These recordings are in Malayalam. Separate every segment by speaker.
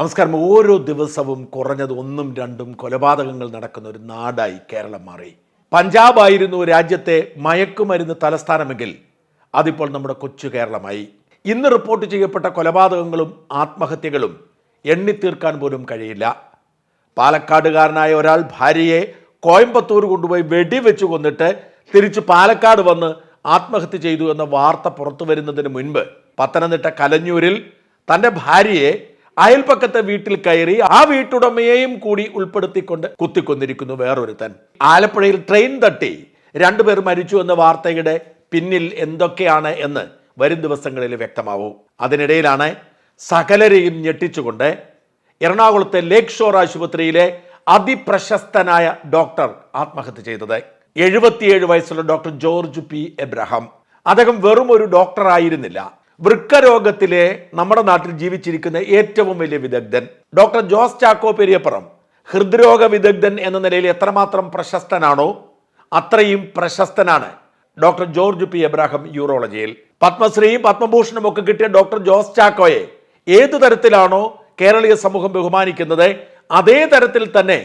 Speaker 1: നമസ്കാരം. ഓരോ ദിവസവും കുറഞ്ഞത് ഒന്നും രണ്ടും കൊലപാതകങ്ങൾ നടക്കുന്ന ഒരു നാടായി കേരളം മാറി. പഞ്ചാബായിരുന്നു രാജ്യത്തെ മയക്കുമരുന്ന് തലസ്ഥാനമെങ്കിൽ അതിപ്പോൾ നമ്മുടെ കൊച്ചു കേരളമായി. ഇന്ന് റിപ്പോർട്ട് ചെയ്യപ്പെട്ട കൊലപാതകങ്ങളും ആത്മഹത്യകളും എണ്ണിത്തീർക്കാൻ പോലും കഴിയില്ല. പാലക്കാടുകാരനായ ഒരാൾ ഭാര്യയെ കോയമ്പത്തൂർ കൊണ്ടുപോയി വെടിവെച്ച് കൊന്നിട്ട് തിരിച്ച് പാലക്കാട് വന്ന് ആത്മഹത്യ ചെയ്തു എന്ന വാർത്ത പുറത്തു വരുന്നതിന് മുൻപ് പത്തനംതിട്ട കലഞ്ഞൂരിൽ തന്റെ ഭാര്യയെ അയൽപ്പക്കത്തെ വീട്ടിൽ കയറി ആ വീട്ടുടമയെയും കൂടി ഉൾപ്പെടുത്തിക്കൊണ്ട് കുത്തിക്കൊന്നിരിക്കുന്നു വേറൊരുത്തൻ. ആലപ്പുഴയിൽ ട്രെയിൻ തട്ടി. രണ്ടുപേർ മരിച്ചു എന്ന വാർത്തയുടെ പിന്നിൽ എന്തൊക്കെയാണ് എന്ന് വരും ദിവസങ്ങളിൽ വ്യക്തമാവും. അതിനിടയിലാണ് സകലരെയും ഞെട്ടിച്ചുകൊണ്ട് എറണാകുളത്തെ ലേക്ക് ഷോർ ആശുപത്രിയിലെ അതിപ്രശസ്തനായ ഡോക്ടർ ആത്മഹത്യ ചെയ്തത്. എഴുപത്തിയേഴ് വയസ്സുള്ള ഡോക്ടർ ജോർജ് പി. എബ്രഹാം. അദ്ദേഹം വെറും ഒരു ഡോക്ടർ ആയിരുന്നില്ല വൃക്കരോഗത്തിലെ നമ്മുടെ നാട്ടിൽ ജീവിച്ചിരിക്കുന്ന ഏറ്റവും വലിയ വിദഗ്ധൻ ഡോക്ടർ ജോസ് ചാക്കോ പെരിയപ്പുറം. ഹൃദ്രോഗ വിദഗ്ധൻ എന്ന നിലയിൽ എത്രമാത്രം പ്രശസ്തനാണോ അത്രയും പ്രശസ്തനാണ് ഡോക്ടർ ജോർജ് പി എബ്രാഹിം യൂറോളജിയിൽ. പത്മശ്രീയും പത്മഭൂഷണും ഒക്കെ കിട്ടിയ ഡോക്ടർ ജോസ് ചാക്കോയെ ഏതു തരത്തിലാണോ കേരളീയ സമൂഹം ബഹുമാനിക്കുന്നത് അതേ തരത്തിൽ തന്നെ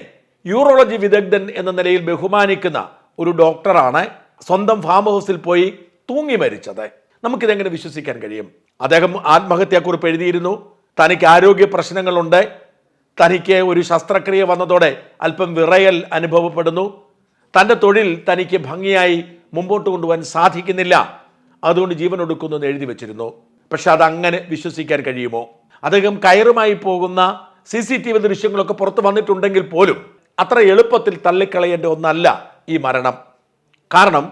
Speaker 1: യൂറോളജി വിദഗ്ധൻ എന്ന നിലയിൽ ബഹുമാനിക്കുന്ന ഒരു ഡോക്ടറാണ് സ്വന്തം ഫാം ഹൗസിൽ പോയി തൂങ്ങി മരിച്ചത്. നമുക്കിതെങ്ങനെ വിശ്വസിക്കാൻ കഴിയും? അദ്ദേഹം ആത്മഹത്യാക്കുറിപ്പ് എഴുതിയിരുന്നു. തനിക്ക് ആരോഗ്യ പ്രശ്നങ്ങളുണ്ട്. തനിക്ക് ഒരു ശസ്ത്രക്രിയ വന്നതോടെ അല്പം വിറയൽ അനുഭവപ്പെടുന്നു. തന്റെ തൊഴിൽ തനിക്ക് ഭംഗിയായി മുമ്പോട്ട് കൊണ്ടുപോകാൻ സാധിക്കുന്നില്ല. അതുകൊണ്ട് ജീവൻ ഒടുക്കുന്നു എന്ന് എഴുതി വെച്ചിരുന്നു. പക്ഷെ അതങ്ങനെ വിശ്വസിക്കാൻ കഴിയുമോ? അദ്ദേഹം കയറുമായി പോകുന്ന സി സി ടി വി ദൃശ്യങ്ങളൊക്കെ പുറത്തു വന്നിട്ടുണ്ടെങ്കിൽ പോലും അത്ര എളുപ്പത്തിൽ തള്ളിക്കളയേണ്ട ഒന്നല്ല ഈ മരണം. കാരണം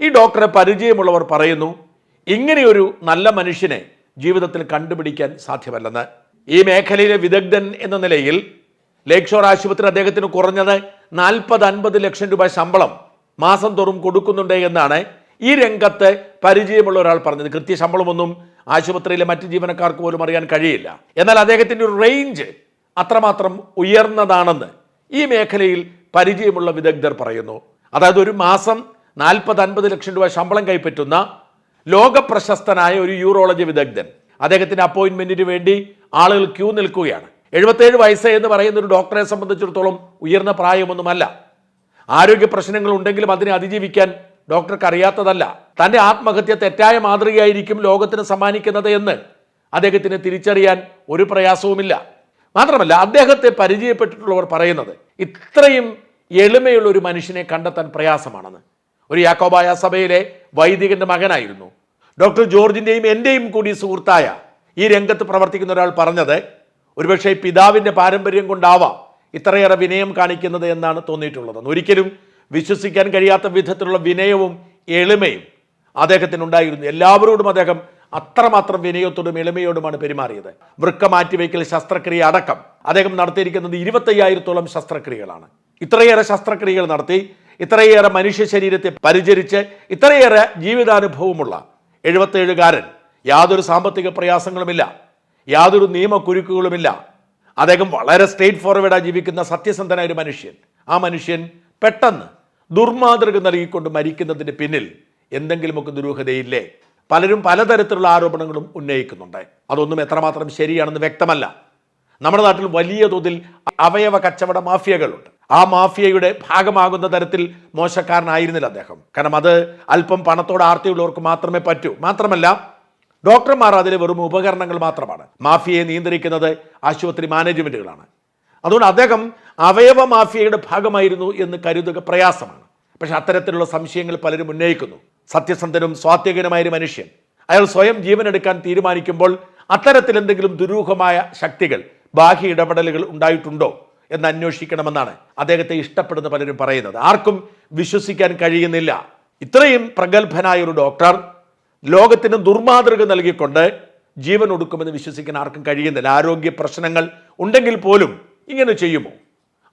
Speaker 1: ഈ ഡോക്ടറെ പരിചയമുള്ളവർ പറയുന്നു ഇങ്ങനെയൊരു നല്ല മനുഷ്യനെ ജീവിതത്തിൽ കണ്ടുപിടിക്കാൻ സാധ്യമല്ലെന്ന്. ഈ മേഖലയിലെ വിദഗ്ധൻ എന്ന നിലയിൽ ലേക്ക് ഷോർ ആശുപത്രി അദ്ദേഹത്തിന് കുറഞ്ഞത് നാൽപ്പത് അൻപത് ലക്ഷം രൂപ ശമ്പളം മാസം തോറും കൊടുക്കുന്നുണ്ട് എന്നാണ് ഈ രംഗത്ത് പരിചയമുള്ള ഒരാൾ പറഞ്ഞത്. കൃത്യ ശമ്പളമൊന്നും ആശുപത്രിയിലെ മറ്റ് ജീവനക്കാർക്ക് പോലും അറിയാൻ കഴിയില്ല. എന്നാൽ അദ്ദേഹത്തിന്റെ ഒരു റേഞ്ച് അത്രമാത്രം ഉയർന്നതാണെന്ന് ഈ മേഖലയിൽ പരിചയമുള്ള വിദഗ്ധർ പറയുന്നു. അതായത് ഒരു മാസം നാൽപ്പത് അൻപത് ലക്ഷം രൂപ ശമ്പളം കൈപ്പറ്റുന്ന ലോക പ്രശസ്തനായ ഒരു യൂറോളജി വിദഗ്ധൻ. അദ്ദേഹത്തിന്റെ അപ്പോയിന്റ്മെന്റിന് വേണ്ടി ആളുകൾ ക്യൂ നിൽക്കുകയാണ്. എഴുപത്തേഴ് വയസ്സ് എന്ന് പറയുന്ന ഒരു ഡോക്ടറെ സംബന്ധിച്ചിടത്തോളം ഉയർന്ന പ്രായമൊന്നുമല്ല. ആരോഗ്യ പ്രശ്നങ്ങൾ ഉണ്ടെങ്കിലും അതിനെ അതിജീവിക്കാൻ ഡോക്ടർക്ക് അറിയാത്തതല്ല തന്റെ ആത്മഹത്യ തെറ്റായ മാതൃകയായിരിക്കും ലോകത്തിന് സമ്മാനിക്കുന്നത് എന്ന് അദ്ദേഹത്തിന് തിരിച്ചറിയാൻ ഒരു പ്രയാസവുമില്ല. മാത്രമല്ല അദ്ദേഹത്തെ പരിചയപ്പെട്ടിട്ടുള്ളവർ പറയുന്നത് ഇത്രയും എളിമയുള്ള ഒരു മനുഷ്യനെ കണ്ടെത്താൻ പ്രയാസമാണെന്ന്. ഒരു യാക്കോബായ സഭയിലെ വൈദികന്റെ മകനായിരുന്നു. ഡോക്ടർ ജോർജിന്റെയും എന്റെയും കൂടി സുഹൃത്തായ ഈ രംഗത്ത് പ്രവർത്തിക്കുന്ന ഒരാൾ പറഞ്ഞത് ഒരുപക്ഷെ പിതാവിന്റെ പാരമ്പര്യം കൊണ്ടാവാം ഇത്രയേറെ വിനയം കാണിക്കുന്നത് എന്നാണ് തോന്നിയിട്ടുള്ളത്. ഒരിക്കലും വിശ്വസിക്കാൻ കഴിയാത്ത വിധത്തിലുള്ള വിനയവും എളിമയും അദ്ദേഹത്തിനുണ്ടായിരുന്നു. എല്ലാവരോടും അദ്ദേഹം അത്രമാത്രം വിനയത്തോടും എളിമയോടുമാണ് പെരുമാറിയത്. വൃക്ക മാറ്റിവെക്കൽ ശസ്ത്രക്രിയ അടക്കം അദ്ദേഹം നടത്തിയിരിക്കുന്നത് ഇരുപത്തയ്യായിരത്തോളം ശസ്ത്രക്രിയകളാണ്. ഇത്രയേറെ ശസ്ത്രക്രിയകൾ നടത്തി ഇത്രയേറെ മനുഷ്യ ശരീരത്തെ പരിചരിച്ച് ഇത്രയേറെ ജീവിതാനുഭവമുള്ള എഴുപത്തേഴുകാരൻ യാതൊരു സാമ്പത്തിക പ്രയാസങ്ങളുമില്ല യാതൊരു നിയമക്കുരുക്കുകളുമില്ല. അദ്ദേഹം വളരെ സ്ട്രേറ്റ് ഫോർവേഡായി ജീവിക്കുന്ന സത്യസന്ധനായ ഒരു മനുഷ്യൻ. ആ മനുഷ്യൻ പെട്ടെന്ന് ദുർമാതൃക നൽകിക്കൊണ്ട് മരിക്കുന്നതിന് പിന്നിൽ എന്തെങ്കിലുമൊക്കെ ദുരൂഹതയില്ലേ? പലരും പലതരത്തിലുള്ള ആരോപണങ്ങളും ഉന്നയിക്കുന്നുണ്ട്. അതൊന്നും എത്രമാത്രം ശരിയാണെന്ന് വ്യക്തമല്ല. നമ്മുടെ നാട്ടിൽ വലിയ തോതിൽ അവയവ കച്ചവട മാഫിയകളുണ്ട്. ആ മാഫിയയുടെ ഭാഗമാകുന്ന തരത്തിൽ മോശക്കാരനായിരുന്നില്ല അദ്ദേഹം. കാരണം അത് അല്പം പണത്തോട് ആർത്തിയുള്ളവർക്ക് മാത്രമേ പറ്റൂ. മാത്രമല്ല ഡോക്ടർമാർ അതിലെ വെറും ഉപകരണങ്ങൾ മാത്രമാണ്. മാഫിയയെ നിയന്ത്രിക്കുന്നത് ആശുപത്രി മാനേജ്മെന്റുകളാണ് അതുകൊണ്ട് അദ്ദേഹം അവയവ മാഫിയയുടെ ഭാഗമായിരുന്നു എന്ന് കരുതുക പ്രയാസമാണ്. പക്ഷെ അത്തരത്തിലുള്ള സംശയങ്ങൾ പലരും ഉന്നയിക്കുന്നു. സത്യസന്ധനും സ്വാത്വികനുമായ ഒരു മനുഷ്യൻ. അയാൾ സ്വയം ജീവനെടുക്കാൻ തീരുമാനിക്കുമ്പോൾ അത്തരത്തിൽ എന്തെങ്കിലും ദുരൂഹമായ ശക്തികൾ ബാഹ്യ ഇടപെടലുകൾ ഉണ്ടായിട്ടുണ്ടോ? എന്ന് അന്വേഷിക്കണമെന്നാണ് അദ്ദേഹത്തെ ഇഷ്ടപ്പെടുന്ന പലരും പറയുന്നത്. ആർക്കും വിശ്വസിക്കാൻ കഴിയുന്നില്ല. ഇത്രയും പ്രഗത്ഭനായ ഒരു ഡോക്ടർ ലോകത്തിന് ദുർമാതൃക നൽകിക്കൊണ്ട് ജീവൻ ഒടുക്കുമെന്ന് വിശ്വസിക്കാൻ ആർക്കും കഴിയുന്നില്ല. ആരോഗ്യ പ്രശ്നങ്ങൾ ഉണ്ടെങ്കിൽ പോലും ഇങ്ങനെ ചെയ്യുമോ?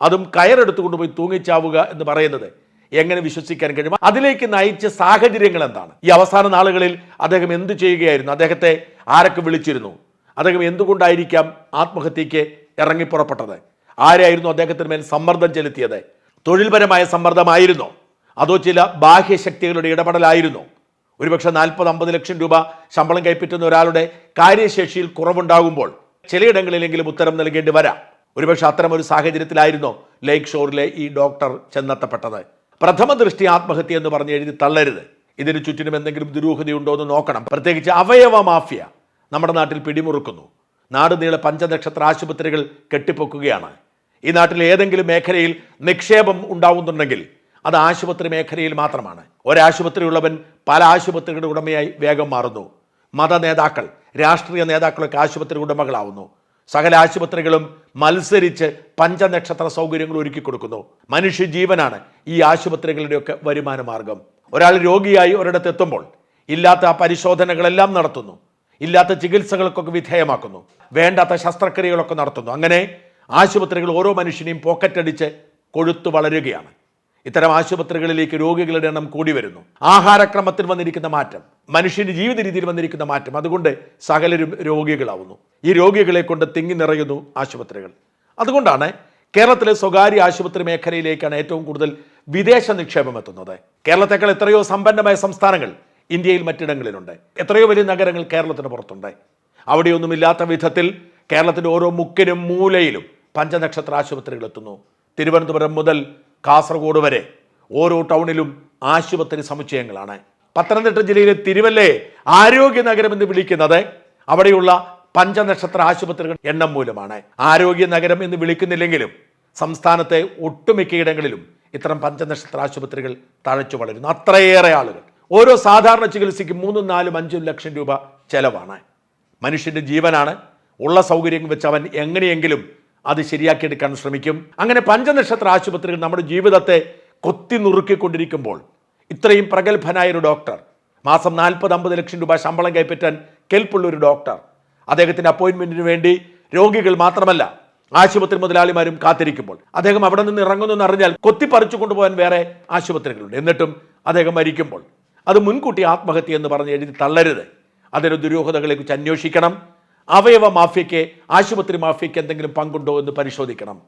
Speaker 1: അതും കയറെടുത്തു കൊണ്ടുപോയി തൂങ്ങിച്ചാവുക എന്ന് പറയുന്നത് എങ്ങനെ വിശ്വസിക്കാൻ കഴിയും അതിലേക്ക് നയിച്ച സാഹചര്യങ്ങൾ എന്താണ്? ഈ അവസാന നാളുകളിൽ അദ്ദേഹം എന്ത് ചെയ്യുകയായിരുന്നു? അദ്ദേഹത്തെ ആരൊക്കെ വിളിച്ചിരുന്നു? അദ്ദേഹം എന്തുകൊണ്ടായിരിക്കാം ആത്മഹത്യക്ക് ഇറങ്ങി പുറപ്പെട്ടത് ആരായിരുന്നു അദ്ദേഹത്തിന് മേൽ സമ്മർദ്ദം ചെലുത്തിയത്? തൊഴിൽപരമായ സമ്മർദ്ദമായിരുന്നോ? അതോ ചില ബാഹ്യശക്തികളുടെ ഇടപെടലായിരുന്നോ? ഒരുപക്ഷെ നാൽപ്പത് അമ്പത് ലക്ഷം രൂപ ശമ്പളം കൈപ്പറ്റുന്ന ഒരാളുടെ കാര്യശേഷിയിൽ കുറവുണ്ടാകുമ്പോൾ ചിലയിടങ്ങളിലെങ്കിലും ഉത്തരം നൽകേണ്ടി വരാം. ഒരുപക്ഷെ അത്തരം ഒരു സാഹചര്യത്തിലായിരുന്നോ ലേക്ക് ഷോറിലെ ഈ ഡോക്ടർ ചെന്നെത്തപ്പെട്ടത്? പ്രഥമ ദൃഷ്ടി ആത്മഹത്യ എന്ന് പറഞ്ഞ് എഴുതി തള്ളരുത്. ഇതിന് ചുറ്റിനും എന്തെങ്കിലും ദുരൂഹതയുണ്ടോ എന്ന് നോക്കണം. പ്രത്യേകിച്ച് അവയവ മാഫിയ നമ്മുടെ നാട്ടിൽ പിടിമുറുക്കുന്നു. നാട് നീളെ പഞ്ചനക്ഷത്ര ആശുപത്രികൾ കെട്ടിപ്പൊക്കുകയാണ്. ഈ നാട്ടിൽ ഏതെങ്കിലും മേഖലയിൽ നിക്ഷേപം ഉണ്ടാവുന്നുണ്ടെങ്കിൽ അത് ആശുപത്രി മേഖലയിൽ മാത്രമാണ്. ഒരാശുപത്രി ഉള്ളവൻ പല ആശുപത്രികളുടെ ഉടമയായി വേഗം മാറുന്നു. മത നേതാക്കൾ രാഷ്ട്രീയ നേതാക്കളൊക്കെ ആശുപത്രി ഉടമകളാവുന്നു. സകല ആശുപത്രികളും മത്സരിച്ച് പഞ്ചനക്ഷത്ര സൗകര്യങ്ങൾ ഒരുക്കി കൊടുക്കുന്നു. മനുഷ്യജീവനാണ് ഈ ആശുപത്രികളുടെയൊക്കെ വരുമാന മാർഗം. ഒരാൾ രോഗിയായി ഒരിടത്ത് എത്തുമ്പോൾ ഇല്ലാത്ത പരിശോധനകളെല്ലാം നടത്തുന്നു. ഇല്ലാത്ത ചികിത്സകൾക്കൊക്കെ വിധേയമാക്കുന്നു. വേണ്ടാത്ത ശസ്ത്രക്രിയകളൊക്കെ നടത്തുന്നു. അങ്ങനെ ആശുപത്രികൾ ഓരോ മനുഷ്യനെയും പോക്കറ്റടിച്ച് കൊഴുത്തു വളരുകയാണ്. ഇത്തരം ആശുപത്രികളിലേക്ക് രോഗികളുടെ എണ്ണം കൂടി വരുന്നു. ആഹാരക്രമത്തിൽ വന്നിരിക്കുന്ന മാറ്റം മനുഷ്യന്റെ ജീവിത രീതിയിൽ വന്നിരിക്കുന്ന മാറ്റം അതുകൊണ്ട് സകലരും രോഗികളാവുന്നു. ഈ രോഗികളെ കൊണ്ട് തിങ്ങി നിറയുന്നു ആശുപത്രികൾ. അതുകൊണ്ടാണ് കേരളത്തിലെ സ്വകാര്യ ആശുപത്രി മേഖലയിലേക്കാണ് ഏറ്റവും കൂടുതൽ വിദേശ നിക്ഷേപം എത്തുന്നത്. കേരളത്തെക്കാൾ എത്രയോ സമ്പന്നമായ സംസ്ഥാനങ്ങൾ ഇന്ത്യയിൽ മറ്റിടങ്ങളിലുണ്ട്. എത്രയോ വലിയ നഗരങ്ങൾ കേരളത്തിന് പുറത്തുണ്ട്. അവിടെയൊന്നുമില്ലാത്ത വിധത്തിൽ കേരളത്തിന്റെ ഓരോ മുക്കിനും മൂലയിലും പഞ്ചനക്ഷത്ര ആശുപത്രികൾ എത്തുന്നു തിരുവനന്തപുരം മുതൽ കാസർഗോഡ് വരെ ഓരോ ടൗണിലും ആശുപത്രി സമുച്ചയങ്ങളാണ്. പത്തനംതിട്ട ജില്ലയിലെ തിരുവല്ലേ ആരോഗ്യ നഗരം എന്ന് വിളിക്കുന്നത് അവിടെയുള്ള പഞ്ചനക്ഷത്ര ആശുപത്രികൾ എണ്ണം മൂലമാണ്. ആരോഗ്യ നഗരം എന്ന് വിളിക്കുന്നില്ലെങ്കിലും സംസ്ഥാനത്തെ ഒട്ടുമിക്കയിടങ്ങളിലും ഇത്തരം പഞ്ചനക്ഷത്ര ആശുപത്രികൾ തഴച്ചു വളരുന്നു. അത്രയേറെ ആളുകൾ. ഓരോ സാധാരണ ചികിത്സയ്ക്ക് മൂന്നും നാലും അഞ്ചും ലക്ഷം രൂപ ചെലവാണ്. മനുഷ്യന്റെ ജീവനാണ്. ഉള്ള സൗകര്യം വെച്ച് അവൻ എങ്ങനെയെങ്കിലും അത് ശരിയാക്കിയെടുക്കാൻ ശ്രമിക്കും. അങ്ങനെ പഞ്ചനക്ഷത്ര ആശുപത്രികൾ നമ്മുടെ ജീവിതത്തെ കൊത്തി നുറുക്കിക്കൊണ്ടിരിക്കുമ്പോൾ ഇത്രയും പ്രഗത്ഭനായ ഒരു ഡോക്ടർ മാസം നാൽപ്പത് അമ്പത് ലക്ഷം രൂപ ശമ്പളം കൈപ്പറ്റാൻ കെൽപ്പുള്ള ഒരു ഡോക്ടർ അദ്ദേഹത്തിന്റെ അപ്പോയിന്റ്മെന്റിന് വേണ്ടി രോഗികൾ മാത്രമല്ല ആശുപത്രി മുതലാളിമാരും കാത്തിരിക്കുമ്പോൾ. അദ്ദേഹം അവിടെ നിന്ന് ഇറങ്ങുന്നു എന്നറിഞ്ഞാൽ കൊത്തിപ്പറിച്ചു കൊണ്ടുപോകാൻ വേറെ ആശുപത്രികളുണ്ട്. എന്നിട്ടും അദ്ദേഹം മരിക്കുമ്പോൾ. അത് മുൻകൂട്ടി ആത്മഹത്യ എന്ന് പറഞ്ഞ് എഴുതി തള്ളരുത്. അതിന് ദുരൂഹതകളെക്കുറിച്ച് അന്വേഷിക്കണം. അവയവ മാഫിയയ്ക്ക് ആശുപത്രി മാഫിയയ്ക്ക് എന്തെങ്കിലും പങ്കുണ്ടോ എന്ന് പരിശോധിക്കണം.